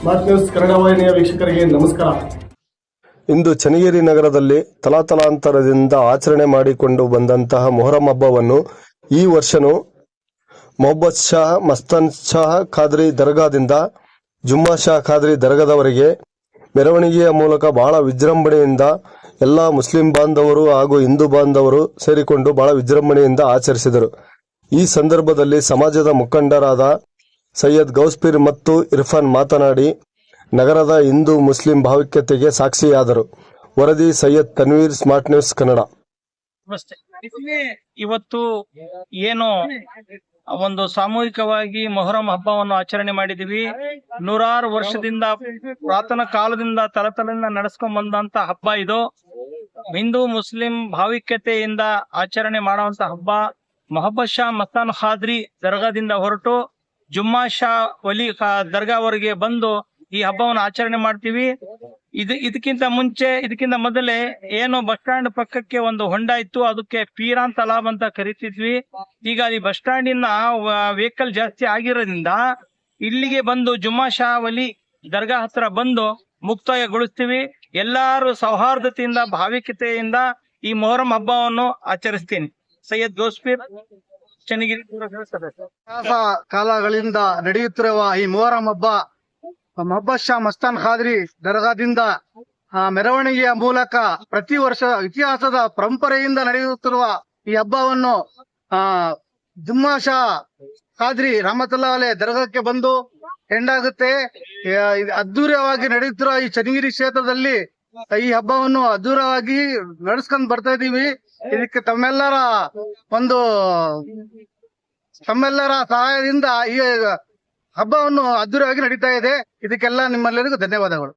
Smart news Kannada ವೀಕ್ಷಕರಿಗೆ ನಮಸ್ಕಾರ. ಇಂದು ಚನ್ನಗಿರಿ ನಗರದಲ್ಲಿ ತಲಾತಲಾಂತರದಿಂದ ಆಚರಣೆ ಮಾಡಿಕೊಂಡು ಬಂದಂತಹ ಮೊಹರಂ ಹಬ್ಬವನ್ನು ಈ ವರ್ಷನು ಮೊಹಬ್ಬತ್ ಶಾ, ಮಸ್ತನ್ ಶಾ ಖಾದ್ರಿ ದರ್ಗಾದಿಂದ ಜುಮ್ಮಾ ಶಾ ಖಾದ್ರಿ ದರ್ಗಾದವರೆಗೆ ಮೆರವಣಿಗೆಯ ಮೂಲಕ ಬಹಳ ವಿಜೃಂಭಣೆಯಿಂದ ಎಲ್ಲ ಮುಸ್ಲಿಂ ಬಾಂಧವರು ಹಾಗೂ ಹಿಂದೂ ಬಾಂಧವರು ಸೇರಿಕೊಂಡು ಬಹಳ ವಿಜೃಂಭಣೆಯಿಂದ ಆಚರಿಸಿದರು. ಈ ಸಂದರ್ಭದಲ್ಲಿ ಸಮಾಜದ ಮುಖಂಡರಾದ ಸೈಯದ್ ಗೌಸ್ಪಿರ್ ಮತ್ತು ಇರ್ಫಾನ್ ಮಾತನಾಡಿ, ನಗರದ ಹಿಂದೂ ಮುಸ್ಲಿಂ ಭಾವಿಕತೆಗೆ ಸಾಕ್ಷಿಯಾದರು. ವರದಿ ಸೈಯದ್ ತನ್ವೀರ್, ಸ್ಮಾರ್ಟ್ ನ್ಯೂಸ್ ಕನ್ನಡ. ಇವತ್ತು ಏನು ಒಂದು ಸಾಮೂಹಿಕವಾಗಿ ಮೊಹರಂ ಹಬ್ಬವನ್ನು ಆಚರಣೆ ಮಾಡಿದೀವಿ ನೂರಾರು ವರ್ಷದಿಂದ ಪುರಾತನ ಕಾಲದಿಂದ ತಲತಲಿಂದ ನಡೆಸ್ಕೊಂಡ್ ಬಂದಂತ ಹಬ್ಬ ಇದು. ಹಿಂದೂ ಮುಸ್ಲಿಂ ಭಾವಿಕತೆಯಿಂದ ಆಚರಣೆ ಮಾಡುವಂತ ಹಬ್ಬ. ಮೊಹಬ್ಬತ್ ಶಾ ಮಸ್ತಾನ್ ಖಾದ್ರಿ ದರ್ಗಾದಿಂದ ಹೊರಟು ಜುಮ್ಮಾ ಶಾ ಖಾ- ದರ್ಗಾವರೆಗೆ ಬಂದು ಈ ಹಬ್ಬವನ್ನು ಆಚರಣೆ ಮಾಡ್ತೀವಿ. ಇದು, ಇದಕ್ಕಿಂತ ಮುಂಚೆ, ಇದಕ್ಕಿಂತ ಮೊದಲೇ ಏನು ಬಸ್ ಸ್ಟ್ಯಾಂಡ್ ಪಕ್ಕಕ್ಕೆ ಒಂದು ಹೊಂಡ ಇತ್ತು. ಅದಕ್ಕೆ ಪೀರಾನ್ ತಲಾಬ್ ಅಂತ ಕರಿತಿದ್ವಿ. ಈಗ ಈ ಬಸ್ ಸ್ಟ್ಯಾಂಡಿನ ವೆಹಿಕಲ್ ಜಾಸ್ತಿ ಆಗಿರೋದ್ರಿಂದ ಇಲ್ಲಿಗೆ ಬಂದು ಜುಮ್ಮಾ ಶಾ ವಲಿ ದರ್ಗಾ ಹತ್ರ ಬಂದು ಮುಕ್ತಾಯಗೊಳಿಸ್ತೀವಿ. ಎಲ್ಲಾರು ಸೌಹಾರ್ದತೆಯಿಂದ, ಭಾವಿಕತೆಯಿಂದ ಈ ಮೊಹರಂ ಹಬ್ಬವನ್ನು ಆಚರಿಸ್ತೀನಿ. ಸೈಯದ್ ಗೋಸ್ಪೀರ್ ಚನ್ನಗಿರಿ ಇತಿಹಾಸ ಕಾಲಗಳಿಂದ ನಡೆಯುತ್ತಿರುವ ಈ ಮೊಹರಂ ಹಬ್ಬ ಮೊಹಬ್ಬತ್ ಶಾ ಮಸ್ತಾನ್ ಖಾದ್ರಿ ದರ್ಗಾದಿಂದ ಮೆರವಣಿಗೆಯ ಮೂಲಕ ಪ್ರತಿ ವರ್ಷ ಇತಿಹಾಸದ ಪರಂಪರೆಯಿಂದ ನಡೆಯುತ್ತಿರುವ ಈ ಹಬ್ಬವನ್ನು, ಆ ಜುಮ್ಮಾ ಶಾ ಖಾದ್ರಿ ರಹಮತುಲ್ಲಾ ಅಲೆ ದರ್ಗಾಕ್ಕೆ ಬಂದು, ಎಂಡಾಗುತ್ತೆ. ಅದ್ದೂರಿಯವಾಗಿ ನಡೆಯುತ್ತಿರುವ ಈ ಚನ್ನಗಿರಿ ಕ್ಷೇತ್ರದಲ್ಲಿ ಈ ಹಬ್ಬವನ್ನು ಅದ್ದೂರವಾಗಿ ನಡೆಸ್ಕೊಂಡ್ ಬರ್ತಾ ಇದೀವಿ. ಇದಕ್ಕೆ ತಮ್ಮೆಲ್ಲರ ಒಂದು ತಮ್ಮೆಲ್ಲರ ಸಹಾಯದಿಂದ ಈ ಹಬ್ಬವನ್ನು ಅದ್ದೂರವಾಗಿ ನಡೀತಾ ಇದೆ. ಇದಕ್ಕೆಲ್ಲ ನಿಮ್ಮೆಲ್ಲರಿಗೂ ಧನ್ಯವಾದಗಳು.